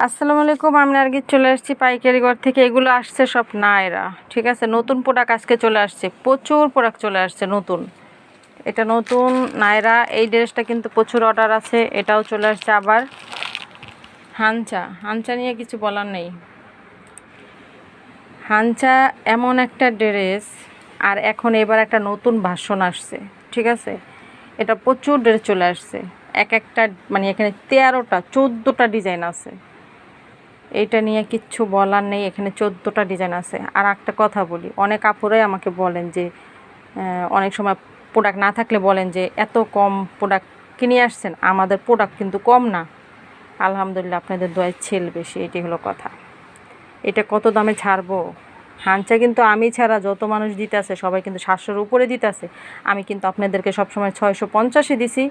আসসালামু আলাইকুম, আমি আর কি চলে আসছি পাইকারি ঘর থেকে। এগুলো আসছে সব নায়রা, ঠিক আছে? নতুন প্রোডাক্ট আজকে চলে আসছে, প্রচুর প্রোডাক্ট চলে আসছে নতুন। এটা নতুন নায়রা, এই ড্রেসটা কিন্তু প্রচুর অর্ডার আছে, এটাও চলে আসছে আবার। হানচা হানচা নিয়ে কিছু বলার নেই। হানচা এমন একটা ড্রেস, আর এখন এবার একটা নতুন ভাষণ আসছে, ঠিক আছে? এটা প্রচুর ড্রেস চলে আসছে। এক একটা মানে এখানে তেরোটা, চোদ্দোটা ডিজাইন আছে। এইটা নিয়ে কিচ্ছু বলার নেই, এখানে চোদ্দোটা ডিজাইন আছে। আর একটা কথা বলি, অনেক আপুরাই আমাকে বলেন যে অনেক সময় প্রোডাক্ট না থাকলে বলেন যে, এত কম প্রোডাক্ট কিনে আসছেন, আমাদের প্রোডাক্ট কিন্তু কম না। আলহামদুলিল্লাহ, আপনাদের দোয়ায় ছেল বেশি, এটি হলো কথা। এটা কত দামে ছাড়বো? হাঁচা কিন্তু আমি ছাড়া, যত মানুষ দিতে আছে, সবাই কিন্তু সাতশোর উপরে দিতে আছে। আমি কিন্তু আপনাদেরকে সবসময় ছয়শো পঞ্চাশে দিছি।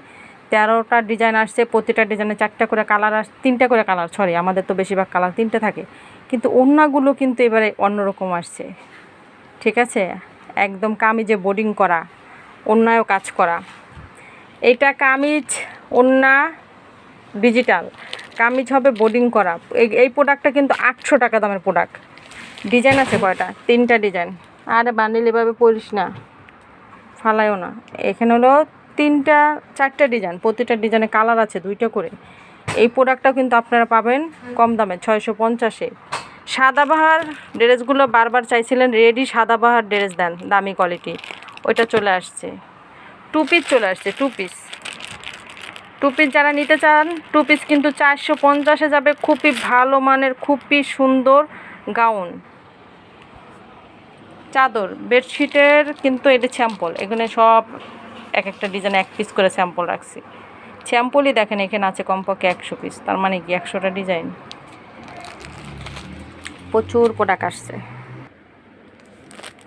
তেরোটা ডিজাইন আসছে, প্রতিটা ডিজাইনে চারটা করে কালার আস, তিনটা করে কালার সরি আমাদের তো বেশিরভাগ কালার তিনটে থাকে। কিন্তু অন্যগুলো কিন্তু এবারে অন্যরকম আসছে। ঠিক আছে? একদম কামিজে বোর্ডিং করা, অন্যায়ও কাজ করা। এটা কামিজ, অন্যা ডিজিটাল কামিজ হবে বোর্ডিং করা। এই প্রোডাক্টটা কিন্তু আটশো টাকা দামের প্রোডাক্ট ডিজাইন আছে কয়টা? তিনটা ডিজাইন আরে বান্ডিল এভাবে পড়িস না। ফালাইও না। এখানে হলো তিনটা, চারটা ডিজাইন প্রতিটা ডিজাইনে কালার আছে দুইটা করে। এই প্রোডাক্টটা কিন্তু আপনারা পাবেন কম দামে, ছয়শো পঞ্চাশে। সাদাবাহার ড্রেসগুলো বারবার চাইছিলেন রেডি সাদাবাহার ড্রেস দেন, দামি কোয়ালিটি ওইটা চলে আসছে। টু পিস চলে আসছে টু পিস টু পিস যারা নিতে চান টু পিস কিন্তু চারশো পঞ্চাশে যাবে। খুবই ভালো মানের, খুবই সুন্দর গাউন চাদর বেডশিটের কিন্তু এটা স্যাম্পল এখানে সব এক একটা ডিজাইন এক পিস করে স্যাম্পল রাখছি। স্যাম্পলই দেখেন এখানে আছে কমপক্ষে একশো পিস তার মানে কি একশোটা ডিজাইন প্রচুর প্রোডাক্ট আসছে।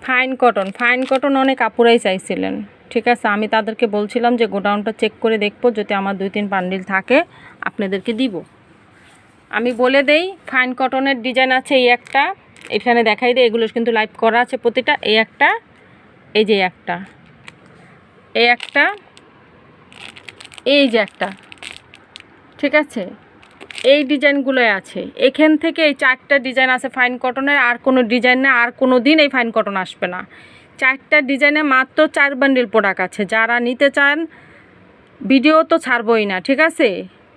ফাইন কটন ফাইন কটন অনেক আপুরাই চাইছিলেন। ঠিক আছে আমি তাদেরকে বলছিলাম যে গোডাউনটা চেক করে দেখব যদি আমার দুই তিন পান্ডিল থাকে আপনাদেরকে দিব। আমি বলে দেই ফাইন কটনের ডিজাইন আছে এই একটা। এখানে দেখাই দিই এগুলো কিন্তু লাইভ করা আছে প্রতিটা। এই একটা এই যে একটা। এই একটা, এই যে একটা, ঠিক আছে? এই ডিজাইনগুলোই আছে। এখান থেকে এই চারটা ডিজাইন আছে ফাইন কটনের আর কোনো ডিজাইন না, আর কোনো দিন এই ফাইন কটন আসবে না। চারটা ডিজাইনে মাত্র চার বান্ডিল প্রোডাক্ট আছে। যারা নিতে চান ভিডিও তো ছাড়বই না, ঠিক আছে?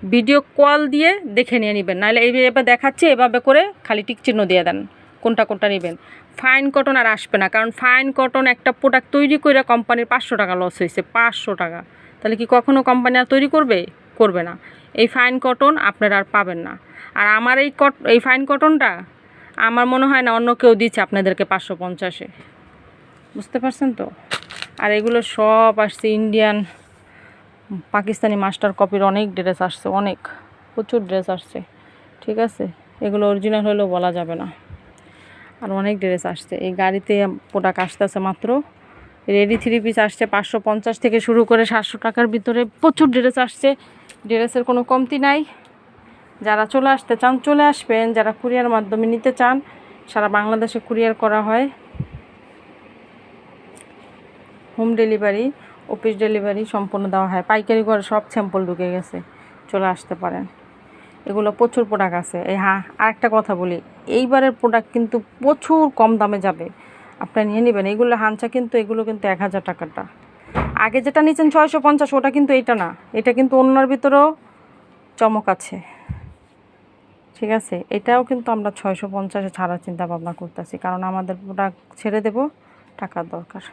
ভিডিও কল দিয়ে দেখে নিয়ে নেবেন। নাহলে এইভাবে দেখাচ্ছি, এভাবে করে খালি টিক চিহ্ন দিয়ে দেন, কোনটা কোনটা নেবেন। ফাইন কটন আর আসবে না। কারণ ফাইন কটন একটা প্রোডাক্ট তৈরি করে কোম্পানির পাঁচশো টাকা লস হয়েছে পাঁচশো টাকা। তাহলে কি কখনও কোম্পানি আর তৈরি করবে? করবে না। এই ফাইন কটন আপনারা আর পাবেন না। আর আমার এই কট এই ফাইন কটনটা আমার মনে হয় না অন্য কেউ দিচ্ছে আপনাদেরকে পাঁচশো পঞ্চাশে। বুঝতে পারছেন তো? আর এগুলো সব আসছে ইন্ডিয়ান পাকিস্তানি মাস্টার কপির অনেক ড্রেস আসছে, অনেক। প্রচুর ড্রেস আসছে। ঠিক আছে? এগুলো অরিজিনাল হলেও বলা যাবে না। আর অনেক ড্রেস আসছে। এই গাড়িতে প্রোডাক্ট আসতেছে মাত্র। রেডি থ্রি পিস আসছে পাঁচশো পঞ্চাশ থেকে শুরু করে সাতশো টাকার ভিতরে প্রচুর ড্রেস আসছে। ড্রেসের কোনো কমতি নাই। যারা চলে আসতে চান, চলে আসবেন। যারা কুরিয়ার মাধ্যমে নিতে চান, সারা বাংলাদেশে কুরিয়ার করা হয়। হোম ডেলিভারি অফিস ডেলিভারি সম্পূর্ণ দেওয়া হয়। পাইকারি ঘরে সব স্যাম্পল ঢুকে গেছে। চলে আসতে পারেন। এগুলো প্রচুর প্রোডাক্ট আছে। এই হ্যাঁ আরেকটা কথা বলি, এইবারের প্রোডাক্ট কিন্তু প্রচুর কম দামে যাবে। আপনারা নিয়ে নেবেন, এগুলো হাঞ্চা কিন্তু, এগুলো কিন্তু এক হাজার টাকাটা আগে যেটা নিয়েছেন ছয়শো পঞ্চাশ, ওটা কিন্তু এটা না, এটা কিন্তু অন্যর ভিতরেও চমক আছে। ঠিক আছে, এটাও কিন্তু আমরা ছয়শো পঞ্চাশে ছাড়ার চিন্তা ভাবনা করতেছি, কারণ আমাদের প্রোডাক্ট ছেড়ে দেব, টাকার দরকার।